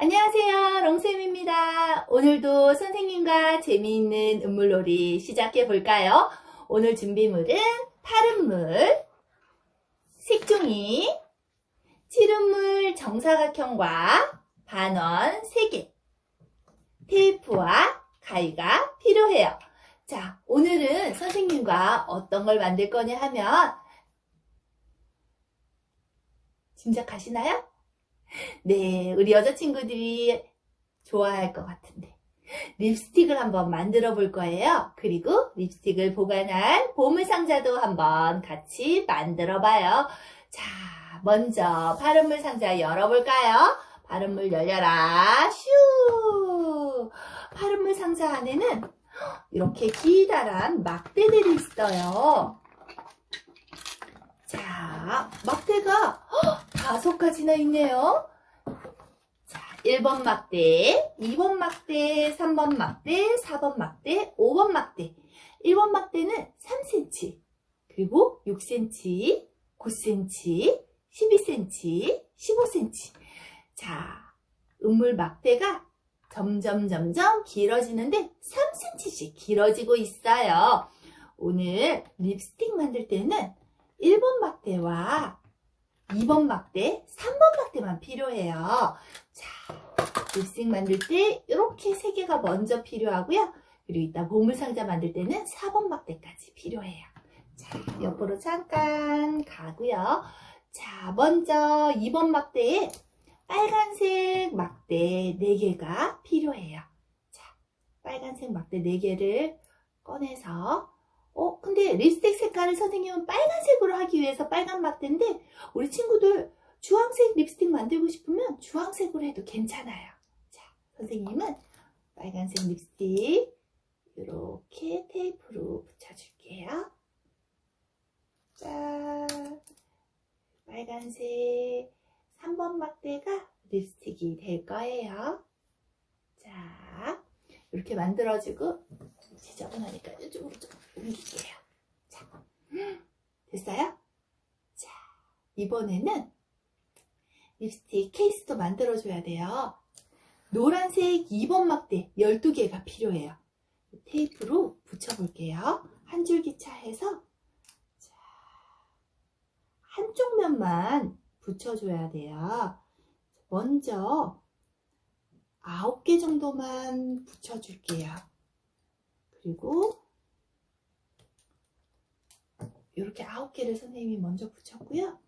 안녕하세요. 롱쌤입니다. 오늘도 선생님과 재미있는 음물놀이 시작해 볼까요? 오늘 준비물은 파른물, 색종이, 칠흑물 정사각형과 반원 3개, 테이프와 가위가 필요해요. 자, 오늘은 선생님과 어떤 걸 만들 거냐 하면 짐작하시나요? 네, 우리 여자친구들이 좋아할 것 같은데. 립스틱을 한번 만들어 볼 거예요. 그리고 립스틱을 보관할 보물상자도 한번 같이 만들어 봐요. 자, 먼저 바른물 상자 열어볼까요? 바른물 열려라. 슈! 바른물 상자 안에는 이렇게 기다란 막대들이 있어요. 자, 막대가 다섯 가지나 있네요. 자, 1번 막대, 2번 막대, 3번 막대, 4번 막대, 5번 막대. 1번 막대는 3cm, 그리고 6cm, 9cm, 12cm, 15cm. 자, 음물 막대가 점점 점점 길어지는데 3cm씩 길어지고 있어요. 오늘 립스틱 만들 때는 1번 막대와 2번 막대, 3번 막대만 필요해요. 자, 립스틱 만들 때 이렇게 세 개가 먼저 필요하고요. 그리고 이따 보물상자 만들 때는 4번 막대까지 필요해요. 자, 옆으로 잠깐 가고요. 자, 먼저 2번 막대에 빨간색 막대 4개가 필요해요. 자, 빨간색 막대 4개를 꺼내서 어, 근데 립스틱 색깔을 선생님은 빨간색으로 하기 위해서 빨간 막대인데 우리 친구들 주황색 립스틱 만들고 싶으면 주황색으로 해도 괜찮아요. 자, 선생님은 빨간색 립스틱 이렇게 테이프로 붙여줄게요. 자, 빨간색 3번 막대가 립스틱이 될 거예요. 자, 이렇게 만들어주고 지저분하니까 이쪽으로 좀 옮길게요. 자, 됐어요? 자, 이번에는 립스틱 케이스도 만들어줘야 돼요. 노란색 2번 막대 12개가 필요해요. 테이프로 붙여볼게요. 한 줄기 차 해서 자, 한쪽 면만 붙여줘야 돼요. 먼저 9개 정도만 붙여줄게요. 그리고 이렇게 9개를 선생님이 먼저 붙였고요.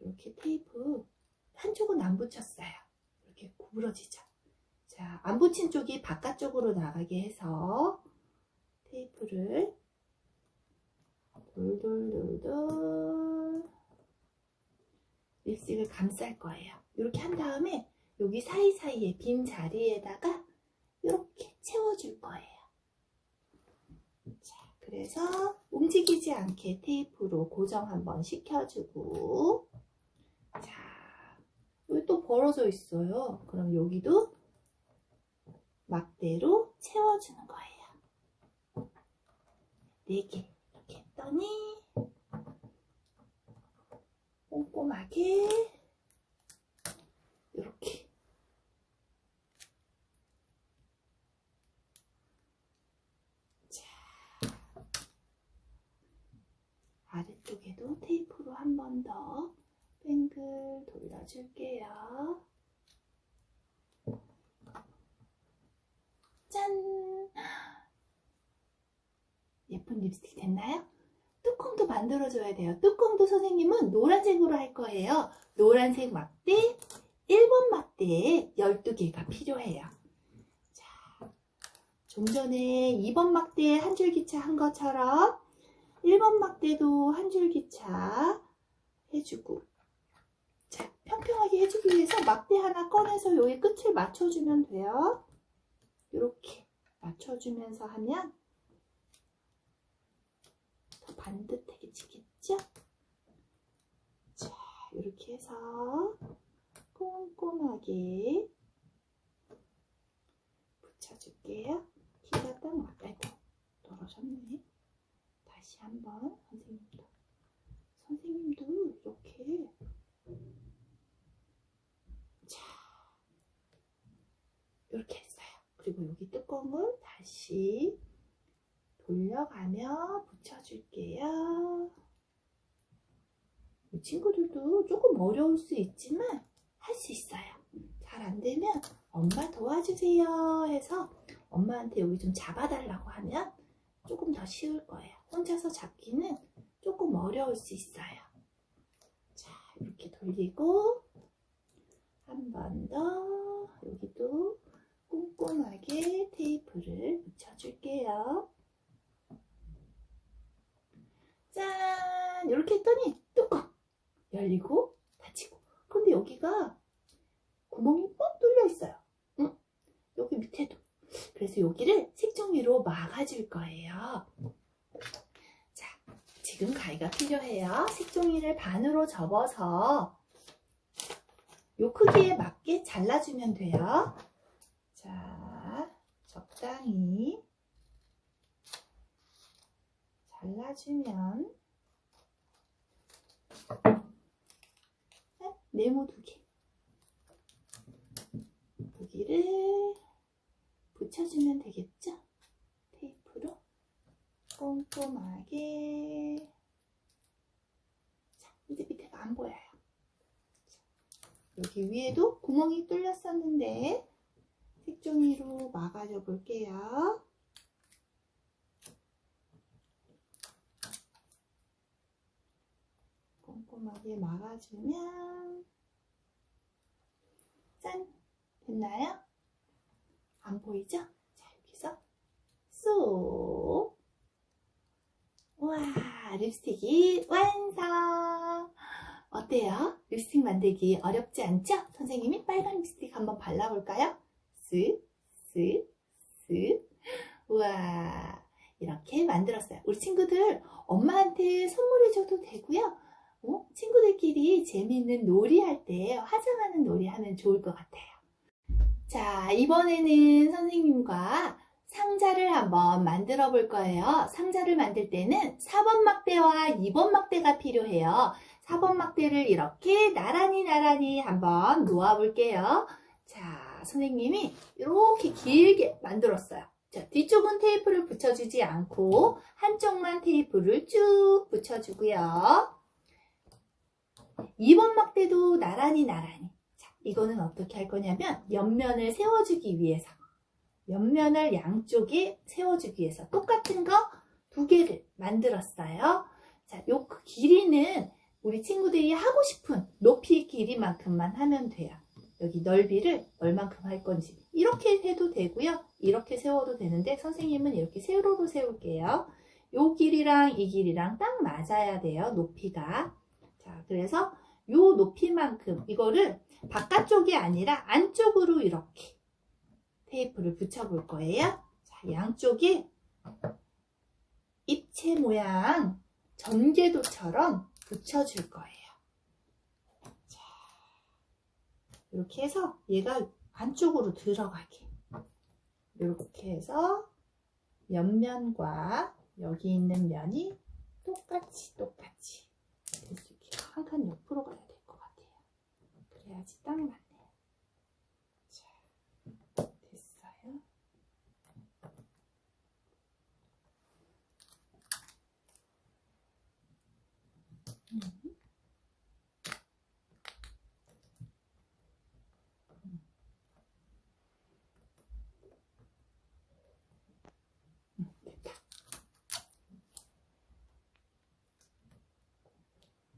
이렇게 테이프 한쪽은 안 붙였어요. 이렇게 구부러지죠. 자, 안 붙인 쪽이 바깥쪽으로 나가게 해서 테이프를 돌돌돌돌 립스틱을 감쌀 거예요. 이렇게 한 다음에 여기 사이사이에 빈 자리에다가 이렇게 채워줄 거예요. 자, 그래서 움직이지 않게 테이프로 고정 한번 시켜주고 자, 여기 또 벌어져 있어요. 그럼 여기도 막대로 채워주는 거예요. 네개 이렇게 했더니 꼼꼼하게 자 아래쪽에도 테이프로 한 번 더 뱅글 돌려줄게요. 짠! 예쁜 립스틱 됐나요? 뚜껑도 만들어줘야 돼요. 뚜껑도 선생님은 노란색으로 할 거예요. 노란색 막대, 1번 막대에 12개가 필요해요. 자, 좀 전에 2번 막대에 한 줄기차 한 것처럼 1번 막대도 한 줄기차 해주고 자, 평평하게 해주기 위해서 막대 하나 꺼내서 여기 끝을 맞춰주면 돼요. 이렇게 맞춰주면서 하면 더 반듯해지겠죠? 자, 이렇게 해서 꼼꼼하게 붙여줄게요. 키가 딱 맞고 떨어졌네. 다시 한번 선생님도 선생님도 이렇게 자 이렇게 했어요. 그리고 여기 뚜껑을 다시 돌려가며 붙여줄게요. 이 친구들도 조금 어려울 수 있지만 할 수 있어요. 잘 안 되면 엄마 도와주세요 해서 엄마한테 여기 좀 잡아달라고 하면 조금 더 쉬울 거예요. 혼자서 잡기는 조금 어려울 수 있어요. 자, 이렇게 돌리고 한 번 더 여기도 꼼꼼하게 테이프를 붙여줄게요. 짠! 이렇게 했더니 뚜껑 열리고 닫히고. 근데 여기가 구멍이 뻥 뚫려 있어요. 응? 여기 밑에도. 그래서 여기를 색종이로 막아줄 거예요. 자, 지금 가위가 필요해요. 색종이를 반으로 접어서 요 크기에 맞게 잘라주면 돼요. 자, 적당히 잘라주면 네모 두 개. 여기를 붙여주면 되겠죠? 꼼꼼하게. 자, 이제 밑에가 안 보여요. 자, 여기 위에도 구멍이 뚫렸었는데 색종이로 막아줘 볼게요. 꼼꼼하게 막아주면 짠! 됐나요? 안 보이죠? 자, 여기서 쏙! 우와, 립스틱이 완성! 어때요? 립스틱 만들기 어렵지 않죠? 선생님이 빨간 립스틱 한번 발라볼까요? 쓱, 쓱, 쓱. 우와, 이렇게 만들었어요. 우리 친구들 엄마한테 선물해줘도 되고요. 어? 친구들끼리 재미있는 놀이 할 때 화장하는 놀이 하면 좋을 것 같아요. 자, 이번에는 선생님과 상자를 한번 만들어 볼 거예요. 상자를 만들 때는 4번 막대와 2번 막대가 필요해요. 4번 막대를 이렇게 나란히 나란히 한번 놓아 볼게요. 자, 선생님이 이렇게 길게 만들었어요. 자, 뒤쪽은 테이프를 붙여주지 않고 한쪽만 테이프를 쭉 붙여주고요. 2번 막대도 나란히 나란히. 자, 이거는 어떻게 할 거냐면 옆면을 세워주기 위해서 옆면을 양쪽에 세워주기 위해서 똑같은 거 두 개를 만들었어요. 자, 요 길이는 우리 친구들이 하고 싶은 높이 길이만큼만 하면 돼요. 여기 넓이를 얼만큼 할 건지 이렇게 해도 되고요. 이렇게 세워도 되는데 선생님은 이렇게 세로로 세울게요. 요 길이랑 이 길이랑 딱 맞아야 돼요. 높이가. 자, 그래서 요 높이만큼 이거를 바깥쪽이 아니라 안쪽으로 이렇게 테이프를 붙여볼 거예요. 자, 양쪽에 입체 모양 전개도처럼 붙여줄 거예요. 자, 이렇게 해서 얘가 안쪽으로 들어가게. 이렇게 해서 옆면과 여기 있는 면이 똑같이 똑같이 한 칸 옆으로 가야 될 것 같아요. 그래야지 딱 맞네요. 자, 됐어요. 음. 음, 됐다.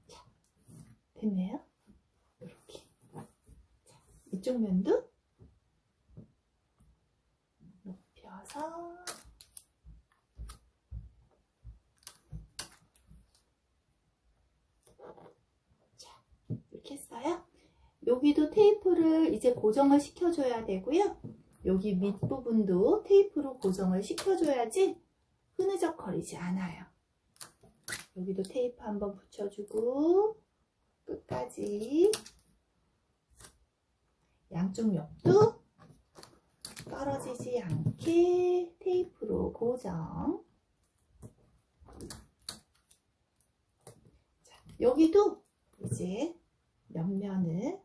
자, 됐네요. 이렇게. 자, 이쪽 면도 높여서 자, 이렇게 했어요. 여기도 테이프를 이제 고정을 시켜줘야 되고요. 여기 밑부분도 테이프로 고정을 시켜줘야지 흐느적거리지 않아요. 여기도 테이프 한번 붙여주고 끝까지 양쪽 옆도 떨어지지 않게 테이프로 고정. 자, 여기도 이제 옆면을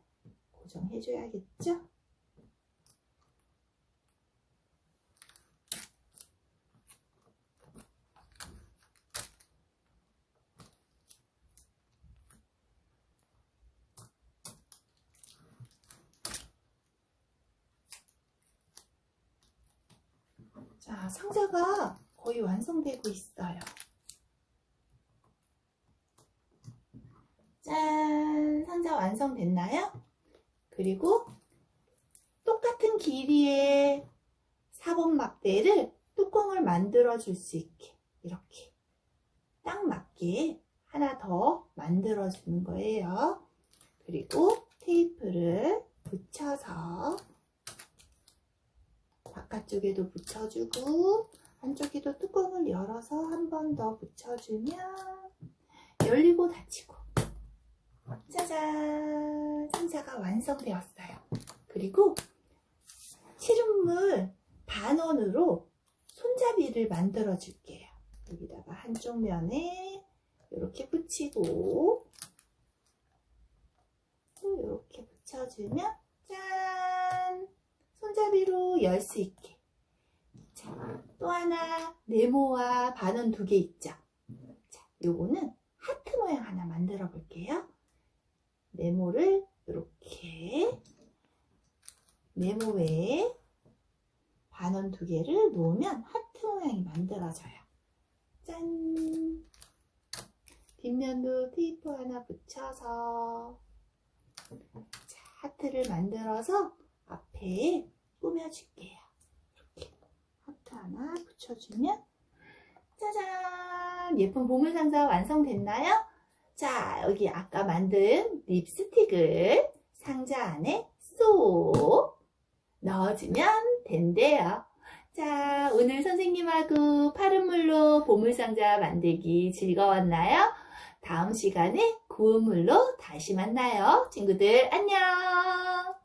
고정해줘야겠죠? 자, 상자가 거의 완성되고 있어요. 짠! 상자 완성됐나요? 그리고 똑같은 길이의 4번 막대를 뚜껑을 만들어 줄 수 있게 이렇게 딱 맞게 하나 더 만들어 주는 거예요. 그리고 테이프를 붙여서 바깥쪽에도 붙여주고 한쪽에도 뚜껑을 열어서 한 번 더 붙여주면 열리고 닫히고 짜잔 상자가 완성되었어요. 그리고 칠흑물 반원으로 손잡이를 만들어 줄게요. 여기다가 한쪽 면에 이렇게 붙이고 또 이렇게 붙여주면 짠! 손잡이로 열 수 있게. 자, 또 하나 네모와 반원 두 개 있죠? 자, 요거는 하트 모양 하나 만들어 볼게요. 네모를 이렇게 네모에 반원 두 개를 놓으면 하트 모양이 만들어져요. 짠! 뒷면도 테이프 하나 붙여서 자, 하트를 만들어서 앞에 꾸며줄게요. 이렇게 하트 하나 붙여주면 짜잔! 예쁜 보물 상자 완성됐나요? 자, 여기 아까 만든 립스틱을 상자 안에 쏙 넣어주면 된대요. 자, 오늘 선생님하고 파른 물로 보물상자 만들기 즐거웠나요? 다음 시간에 구운 물로 다시 만나요. 친구들, 안녕!